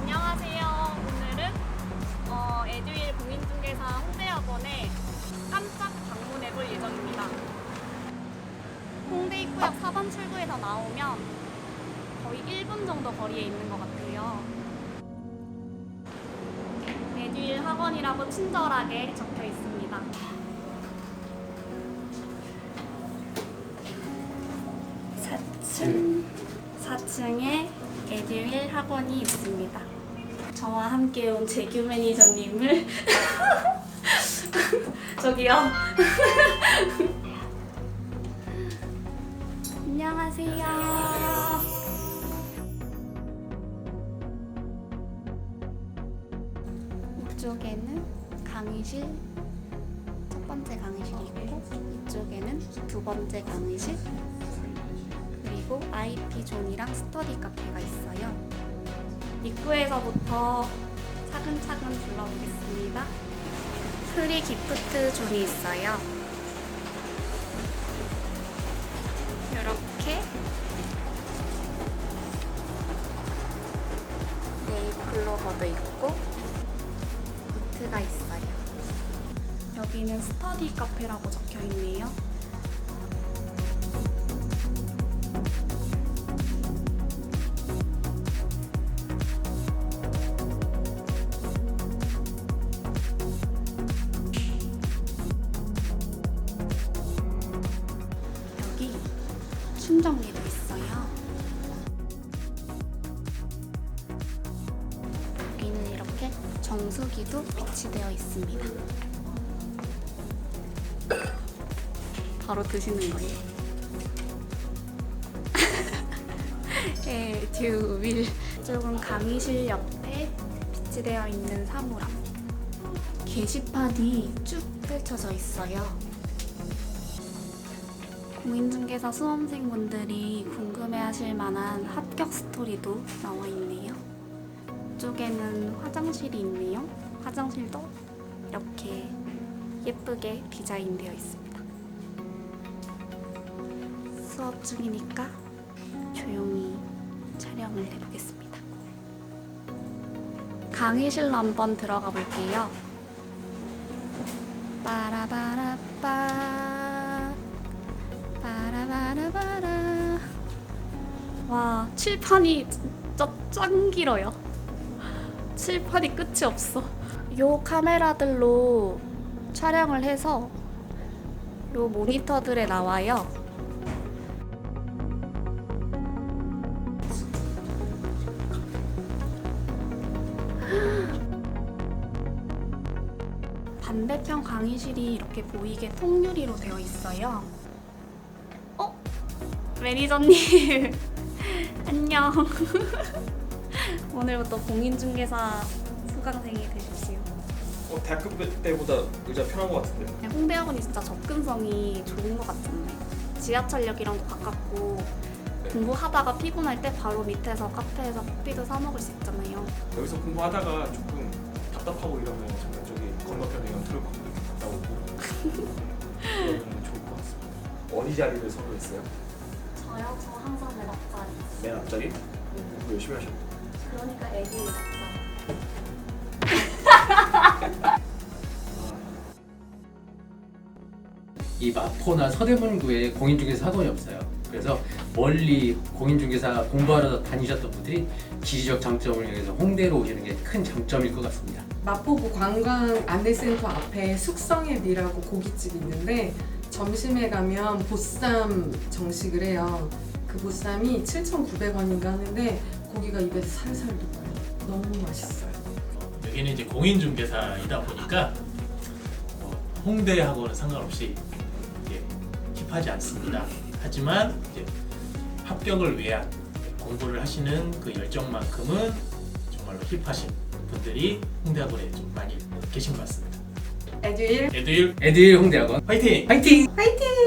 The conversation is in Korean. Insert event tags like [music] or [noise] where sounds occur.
안녕하세요. 오늘은 어, 에듀윌 공인중개사 홍대학원에 깜짝 방문해 볼 예정입니다. 홍대 입구역 4번 출구에서 나오면 거의 1분 정도 거리에 있는 것 같아요. 에듀윌 학원이라고 친절하게 적혀 있습니다. 사층 4층에 에듀윌 학원이 있습니다. 저와 함께 온 재규 매니저님을 [laughs] 저기요. [laughs] 안녕하세요. 이쪽에는 강의실 첫 번째 강의실이 있고 이쪽에는 두 번째 강의실 그리고 IP 존이랑 스터디 카페가 있어요. 입구에서부터 차근차근 둘러보겠습니다. 프리 기프트 존이 있어요. 이렇게 네잎클로버도 있고 노트가 있어요. 여기는 스터디 카페라고 적혀 있네요. 충전기도 있어요. 여기는 이렇게 정수기도 비치되어 있습니다. 바로 드시는 거예요. [laughs] 에듀윌 이쪽은 강의실 옆에 비치되어 있는 사물함. 게시판이 쭉 펼쳐져 있어요. 공인중개사 수험생분들이 궁금해하실 만한 합격 스토리도 나와 있네요. 이쪽에는 화장실이 있네요. 화장실도 이렇게 예쁘게 디자인되어 있습니다. 수업 중이니까 조용히 촬영을 해보겠습니다. 강의실로 한번 들어가 볼게요. 빠라바라빠 바라바라바라 와 칠판이 진짜 짱 길어요 칠판이 끝이 없어 요 카메라들로 촬영을 해서 요 모니터들에 나와요 반대편 강의실이 이렇게 보이게 통유리로 되어 있어요. 어? 매니저님 [laughs] 안녕. [laughs] 오늘부터 공인중개사 수강생이 되십시오. 어, 대학교 때보다 의자 편한 것 같은데. 홍대학원이 진짜 접근성이 좋은 것 같은데 지하철역이랑도 가깝고 공부하다가 피곤할 때 바로 밑에서 카페에서 커피도 사 먹을 수 있잖아요. 여기서 공부하다가 조금 답답하고 이러면 잠깐 저기 건너편에 연투를 받고 갔다 오고 [laughs] 그러면 좋을 것 같습니다. 어디 자리를 선호했어요? 저 항상 앞자리. 맨 앞자리? 공부 열심히 하셨네. 그러니까 애기. 이 마포나 서대문구에 공인중개사 학원이 없어요. 그래서 멀리 공인중개사 공부하러 다니셨던 분들이 지리적 장점을 이용해서 홍대로 오시는 게 큰 장점일 것 같습니다. 마포구 관광 안내센터 앞에 숙성의 미라고 고깃집이 있는데 점심에 가면 보쌈 정식을 해요. 그 보쌈이 7,900원인가 하는데 고기가 입에서 살살 녹아요. 너무 맛있어요. 여기는 이제 공인중개사이다 보니까 뭐 홍대하고는 상관없이 이제 힙하지 않습니다. 하지만 이제 합격을 위한 공부를 하시는 그 열정만큼은 정말로 힙하신 분들이 홍대학원에 좀 많이 계신 것 같습니다. 에듀일 애들 애들 홍대학원 화이팅! 화이팅! 화이팅!